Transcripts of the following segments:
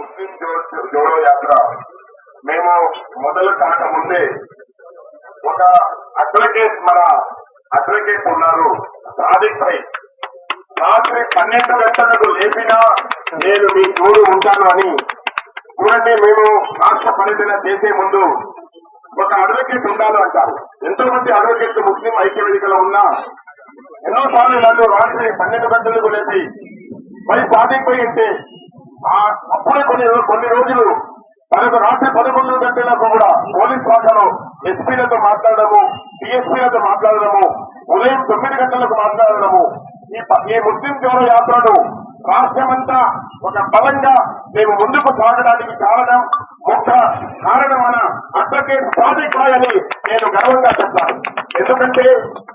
ముస్లిం జోడో యాత్ర. మేము మొదలు కాక ముందే ఒక అడ్వకేట్ మన అడ్వకేట్ ఉన్నారు సాదిక్ భాయ్. రాత్రి పన్నెండు గంటలకు లేపినా నేను మీ తోడు ఉంటాను అని చూడండి మేము రాష్ట్ర పరిధిన చేసే ముందు ఒక అడ్వకేట్ ఉండాలి అంటారు. ఎంతో మంది అడ్వకేట్లు ముస్లిం ఐక్య వేదికలో ఉన్నా ఎన్నో సార్లు నన్ను రాత్రి పన్నెండు గంటలకు లేపి మరి సాధిపోయి ఉంటే ఆ అప్పుడే కొన్ని కొన్ని రోజులు మనకు రాత్రి పదకొండు గంటలకు కూడా పోలీస్ శాఖలో ఎస్పీలతో మాట్లాడము డిఎస్పీలతో మాట్లాడడము ఉదయం తొమ్మిది గంటలకు మాట్లాడడము. ఈ ఈ ముస్లిం జోడో యాత్రను రాష్ట్రమంతా ఒక బలంగా మేము ముందుకు సాగడానికి కారణం ముఖ్య కారణమైన మన అడ్వకేట్ సాదిక్ అని నేను గర్వంగా చెప్తాను. ఎందుకంటే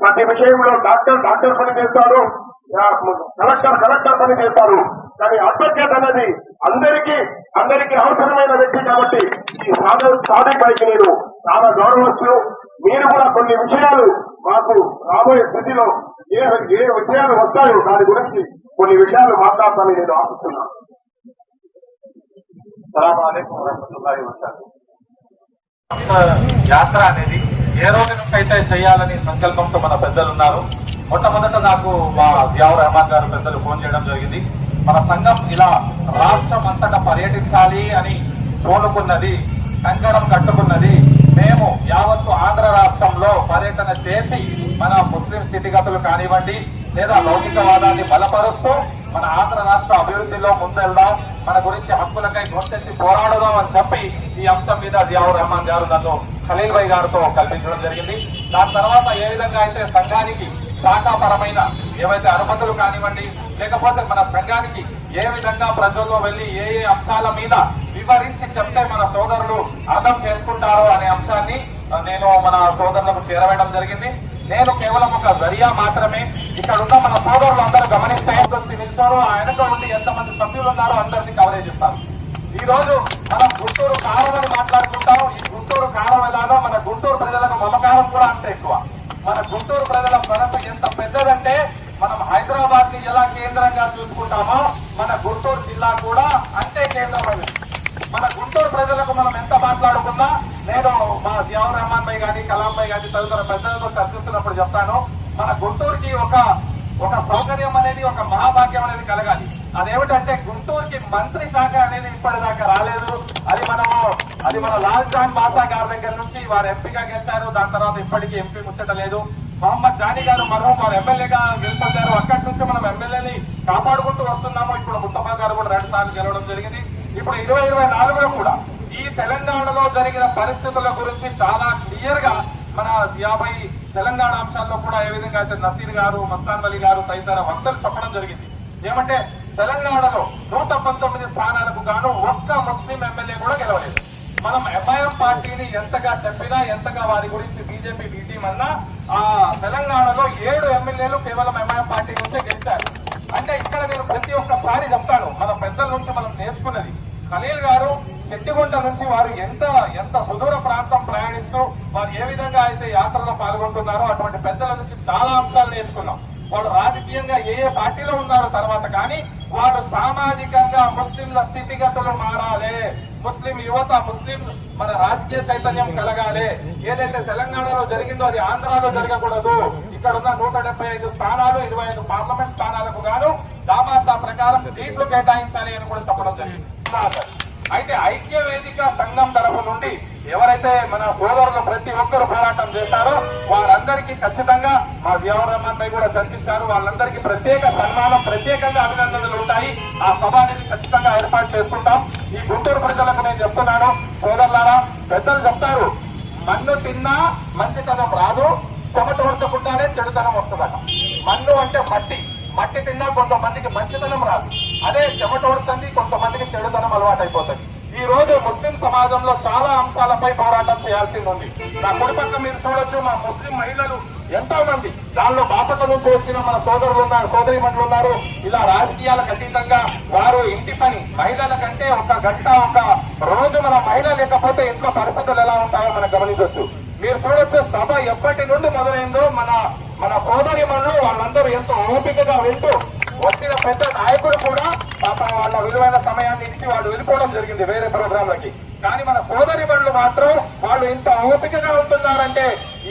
ప్రతి విషయంలో డాక్టర్ డాక్టర్ పని చేస్తాడు. కలెక్టర్ కలెక్టర్ పని చేస్తారు. కానీ అడ్వకేట్ అనేది అందరికీ అందరికీ అవసరమైన వ్యక్తి కాబట్టి ఈ సాధు సాదిక్ నేను చాలా గౌరవచ్చు మీరు కూడా కొన్ని విషయాలు మాకు రాబోయే స్థితిలో ఏ ఏ విషయాలు వస్తాయో దాని గురించి కొన్ని విషయాలు మాట్లాడతానని నేను ఆశిస్తున్నాను. యాత్ర అనేది ఏ రోజు నుంచి అయితే చేయాలని సంకల్పంతో మన పెద్దలున్నారు మొట్టమొదట నాకు మా జియావుర్ రహమాన్ గారు పెద్దలు ఫోన్ చేయడం జరిగింది. మన సంఘం ఇలా రాష్ట్రం అంతటా పర్యటించాలి అని కోలుకున్నది కంకణం కట్టుకున్నది మేము యావత్తు ఆంధ్ర రాష్ట్రంలో పర్యటన చేసి మన ముస్లిం స్థితిగతులు కానివ్వండి లేదా లౌకికవాదాన్ని బలపరుస్తూ మన ఆంధ్ర రాష్ట్ర అభివృద్ధిలో ముందెళ్దాం మన గురించి హక్కులకై గొంతెత్తి పోరాడదాం అని చెప్పి ఈ అంశం మీద జియావుర్ రహమాన్ గారు నన్ను ఖలీల్ భాయ్ గారితో కల్పించడం జరిగింది. దాని తర్వాత ఏ విధంగా అయితే సంఘానికి శాఖాపరమైన ఏవైతే అనుమతులు కానివ్వండి లేకపోతే మన సంఘానికి ఏ విధంగా ప్రజల్లో వెళ్ళి ఏ ఏ అంశాల మీద వివరించి చెప్తే మన సోదరులు అర్థం చేసుకుంటారో అనే అంశాన్ని నేను మన సోదరులకు చేరవేయడం జరిగింది. నేను కేవలం ఒక జరియా మాత్రమే. ఇక్కడ ఉన్న మన సోదరులు అందరూ గమనిస్తే వచ్చి నిలిచారో ఆ వెనక ఉండి ఎంతమంది సభ్యులు ఉన్నారో అందరినీ కవరేజ్ ఇస్తారు ఈ రోజు మనం గుంటూరు కారం అని మాట్లాడుకుంటాం. ఈ గుంటూరు కారం ఎలానో మన గుంటూరు ప్రజలకు మమకారం కూడా అంతే ఎక్కువ. మన గుంటూరు ప్రజల మనసు ఎంత పెద్దదంటే మనం హైదరాబాద్ని ఎలా కేంద్రంగా చూసుకుంటామో మన గుంటూరు జిల్లా కూడా అంతే కేంద్రమైనది. మన గుంటూరు ప్రజలకు మనం ఎంత మాట్లాడుకున్నా నేను మా జియావుర్ రహమాన్ భాయ్ కానీ కలాం భాయ్ తదితర పెద్దలతో చర్చిస్తున్నప్పుడు చెప్తాను. మన గుంటూరుకి ఒక ఒక సౌకర్యం అనేది ఒక మహాభాగ్యం అనేది కలగాలి. అదేమిటంటే గుంటూరుకి మంత్రి శాఖ అనేది ఇప్పటిదాకా రాలేదు. అది మనము అది మన లాల్ జాన్ బాసా గారి దగ్గర నుంచి వారు ఎంపీగా గెలిచారు. దాని తర్వాత ఇప్పటికీ ఎంపీ ముచ్చట లేదు. మహమ్మద్ జానీ గారు మనం వారు ఎమ్మెల్యేగా గెలుపొందారు. అక్కడి నుంచి మనం ఎమ్మెల్యేని కాపాడుకుంటూ వస్తున్నాము. ఇప్పుడు ముస్తఫా గారు కూడా రెండు సార్లు గెలవడం జరిగింది. ఇప్పుడు ఇరవై ఇరవై నాలుగులో కూడా ఈ తెలంగాణలో జరిగిన పరిస్థితుల గురించి చాలా క్లియర్గా మన యాభై తెలంగాణ అంశాల్లో కూడా ఏ విధంగా అయితే నసీర్ గారు మస్తాన్ అలీ గారు తదితర వక్తలు చెప్పడం జరిగింది. ఏమంటే తెలంగాణలో నూట పంతొమ్మిది స్థానాలకు గాను ఒక్క ముస్లిం ఎమ్మెల్యే కూడా గెలవలేదు. మనం ఎంఐఎం పార్టీని ఎంతగా చెప్పినా ఎంతగా వారి గురించి బీజేపీ బీటీం అన్నా ఆ తెలంగాణలో ఏడు ఎమ్మెల్యేలు కేవలం ఎంఐఎం పార్టీ నుంచే గెలిచారు. అంటే ఇక్కడ నేను ప్రతి ఒక్కసారి చెప్తాను మన పెద్దల నుంచి మనం నేర్చుకున్నది. ఖలీల్ గారు శెట్టిగుంట నుంచి వారు ఎంత ఎంత సుదూర ప్రాంతం ప్రయాణిస్తూ వారు ఏ విధంగా అయితే యాత్రలో పాల్గొంటున్నారో అటువంటి పెద్దల నుంచి చాలా అంశాలు నేర్చుకున్నాం. వాడు రాజకీయంగా ఏ ఏ పార్టీలో ఉన్నారో తర్వాత కానీ వారు సామాజికంగా ముస్లింల స్థితిగతులు మారాలి. ముస్లిం యువత ముస్లిం మన రాజకీయ చైతన్యం కలగాలి. ఏదైతే తెలంగాణలో జరిగిందో అది ఆంధ్రాలో జరగకూడదు. ఇక్కడ ఉన్న నూట డెబ్బై ఐదు స్థానాలు ఇరవై ఐదు పార్లమెంట్ స్థానాలకు గాను దామాషా ప్రకారం సీట్లు కేటాయించాలి అని కూడా చెప్పడం జరిగింది. అయితే ఐక్య వేదిక సంఘం తరఫు నుండి ఎవరైతే మన సోదరులు ప్రతి ఒక్కరు పోరాటం చేశారో వారందరికీ ఖచ్చితంగా మా జియావుర్ కూడా చర్చించారు. వాళ్ళందరికీ ప్రత్యేక సన్మానం ప్రత్యేకంగా అభినందనలు ఉంటాయి. ఆ సభ అనేది ఖచ్చితంగా ఏర్పాటు చేసుకుంటాం. ఈ గుంటూరు ప్రజలకు నేను చెప్తున్నాను సోదరులారా పెద్దలు చెప్తారు మన్ను తిన్నా మంచితనం రాదు చెమట ఉంచకుండానే చెడుతనం వస్తుందట. మన్ను అంటే మట్టి. మట్టి తిన్నా కొంతమందికి మంచితనం రాదు. అదే చెమట కొంతమందికి చెడుతనం అలవాటు అయిపోతుంది ఈ రోజు సమాజంలో చాలా అంశాలపై పోరాటం చేయాల్సింది ఉంది. నా కుడిపక్క మీరు చూడొచ్చు మా ముస్లిం మహిళలు ఎంతో మంది దానిలో బాపత నుంచి వచ్చిన మన సోదరులు ఉన్నారు సోదరి ఉన్నారు. ఇలా రాజకీయాలకు అతీతంగా వారు ఇంటి పని మహిళల కంటే ఒక గంట ఒక రోజు మన మహిళ లేకపోతే ఇంట్లో పరిస్థితులు ఎలా ఉంటాయో మనం గమనించవచ్చు. మీరు చూడొచ్చు సభ ఎప్పటి నుండి మొదలైందో మన మన సోదరి వాళ్ళందరూ ఎంతో ఓపికగా వింటూ వచ్చిన పెద్ద నాయకుడు కూడా పాప వాళ్ళ విలువైన సమయాన్ని ఇచ్చి వాళ్ళు వెళ్ళిపోవడం జరిగింది వేరే ప్రోగ్రాంలకి. కానీ మన సోదరి బండ్లు మాత్రం వాళ్ళు ఇంత ఓపికగా ఉంటున్నారంటే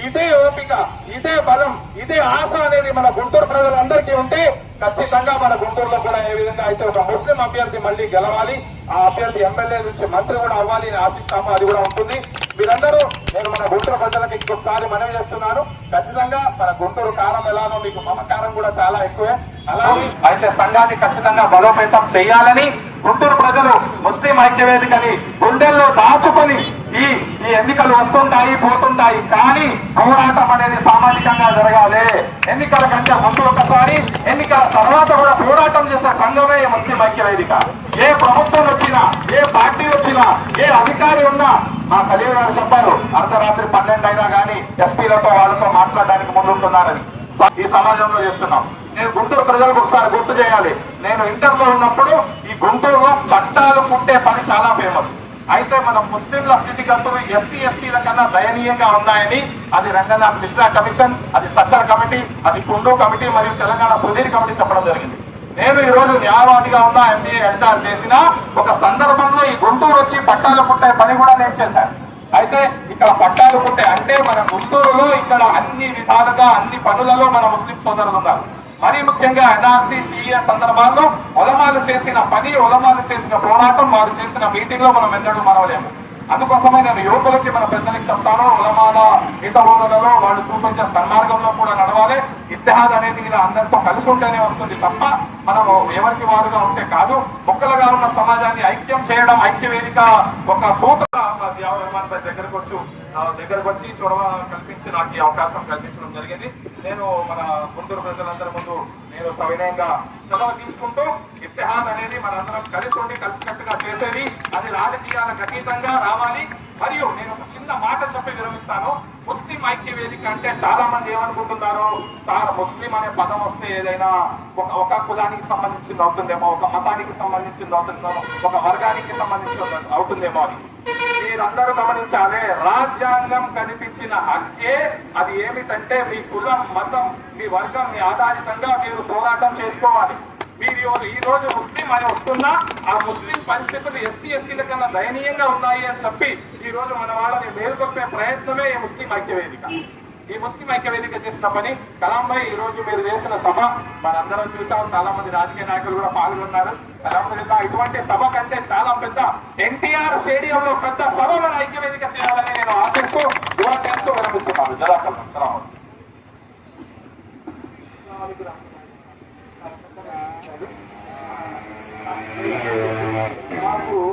ఇదే ఓపిక ఇదే బలం ఇదే ఆశ అనేది మన గుంటూరు ప్రజలందరికీ ఉంటే ఖచ్చితంగా మన గుంటూరులో కూడా ఏ విధంగా అయితే ఒక ముస్లిం అభ్యర్థి మళ్ళీ గెలవాలి ఆ అభ్యర్థి ఎమ్మెల్యే నుంచి మంత్రి కూడా అవ్వాలి అని ఆశిస్తాము అది కూడా ఉంటుంది. మీరందరూ నేను మన గుంటూరు ప్రజలకు ఇంకొకసారి మనవి చేస్తున్నాను. ఖచ్చితంగా మన గుంటూరు కారం ఎలానో మీకు మమకారం కూడా చాలా ఎక్కువే. అలాగే అయితే సంఘాన్ని ఖచ్చితంగా బలోపేతం చేయాలని గుంటూరు ప్రజలు ముస్లిం ఐక్యవేదికని గుండెల్లో దాచుకొని ఈ ఈ ఎన్నికలు వస్తుంటాయి పోతుంటాయి. కానీ పోరాటం అనేది సామాజికంగా జరగాలి. ఎన్నికల కంటే ముందు ఒకసారి ఎన్నికల తర్వాత కూడా పోరాటం చేసే సంఘమే ముస్లిం ఐక్యవేదిక. ఏ ప్రభుత్వం వచ్చినా ఏ పార్టీ వచ్చినా ఏ అధికారి మా ఖలీల్ గారు చెప్పారు అర్ధరాత్రి పన్నెండు అయినా కానీ ఎస్పీలతో వాళ్ళతో మాట్లాడడానికి ముందుంటున్నారని. ఈ సమాజంలో చేస్తున్నాం. నేను గుంటూరు ప్రజలకు ఒకసారి గుర్తు చేయాలి. నేను ఇంటర్లో ఉన్నప్పుడు ఈ గుంటూరులో చట్టాలు కుట్టే పని చాలా ఫేమస్. అయితే మన ముస్లింల స్థితిగతులు ఎస్సీ ఎస్టీల కన్నా దయనీయంగా ఉన్నాయని అది రంగనాథ్ మిశ్రా కమిషన్ అది సచ్చర్ కమిటీ అది కుండు కమిటీ మరియు తెలంగాణ సుధీర్ కమిటీ చెప్పడం జరిగింది. నేను ఈ రోజు న్యాయవాదిగా ఉన్న ఎంబీఏ హెచ్ఆర్ చేసిన ఒక సందర్భం ఈ వచ్చి పట్టాలు పుట్టే పని కూడా నేను చేశాను. అయితే ఇక్కడ పట్టాలు పుట్టే అంటే మన గుంటూరులో ఇక్కడ అన్ని విధాలుగా అన్ని పనులలో మన ముస్లిం సోదరులు ఉన్నారు. మరీ ముఖ్యంగా ఎన్ఆర్సీ సిఏ సందర్భాల్లో ఉలమాలు చేసిన పని ఉలమాలు చేసిన పోరాటం వారు చేసిన మీటింగ్లో మనం ఎన్నడూ మనవలేము అందుకోసమే నేను యువకులకి మన పెద్దలకి చెప్తాను ఉలమాల హితబోధనలో వాళ్ళు చూపించే సన్మార్గంలో కూడా నడవాలి. ఇతిహాద్ అనేది ఇలా అందరితో కలిసి ఉంటేనే వస్తుంది తప్ప మనం ఎవరికి వారుగా ఉంటే కాదు మొక్కలుగా ఉన్న సమాజాన్ని ఐక్యం చేయడం ఐక్య వేదిక ఒక సూత్ర దేవరమాన్ దగ్గరకు వచ్చు. దగ్గరకు వచ్చి చొరవ కల్పించి నాకు ఈ అవకాశం కల్పించడం జరిగింది. నేను మన గుంటూరు ప్రజలందరి ముందు నేను సవినయంగా సెలవు తీసుకుంటూ ఇతిహాద్ అనేది మనందరం కలిసి ఉండి కలిసికట్టుగా చేసేది. అది రాజకీయాలకు అతీతంగా రావాలి. మరియు నేను ఒక చిన్న మాట చెప్పి విరమిస్తాను. ముస్లిం ఐక్య వేదిక అంటే చాలా మంది ఏమనుకుంటున్నారు? సార్ ముస్లిం అనే పదం వస్తే ఏదైనా ఒక ఒక కులానికి సంబంధించింది అవుతుందేమో ఒక మతానికి సంబంధించింది అవుతుందో ఒక వర్గానికి సంబంధించింది అవుతుందేమో అని. మీరందరూ గమనించాలి రాజ్యాంగం కనిపించిన హక్కే అది ఏమిటంటే మీ కులం మతం మీ వర్గం మీ ఆధారితంగా మీరు పోరాటం చేసుకోవాలి. మీరు ఈ- ఈ రోజు ముస్లిం అని వస్తున్నా ఆ ముస్లిం పరిస్థితులు ఎస్టీ ఎస్సీల కన్నా దయనీయంగా ఉన్నాయి అని చెప్పి ఈ రోజు మన వాళ్ళని మేలుకొప్పే ప్రయత్నమే ఈ ముస్లిం ఐక్యవేదిక. ఈ ముస్లిం ఐక్యవేదిక చేసిన పని కలాం భాయ్ ఈ రోజు మీరు చేసిన సభ మనందరం చూసాం చాలా మంది రాజకీయ నాయకులు కూడా పాల్గొన్నారు. అల్హమ్దుల్లా ఇటువంటి సభ కంటే చాలా పెద్ద ఎన్టీఆర్ స్టేడియం లో పెద్ద సభ మన ఐక్యవేదిక చేయాలని నేను ఆశిస్తూ యువ చేస్తూ విరమిస్తున్నాను జలాకల్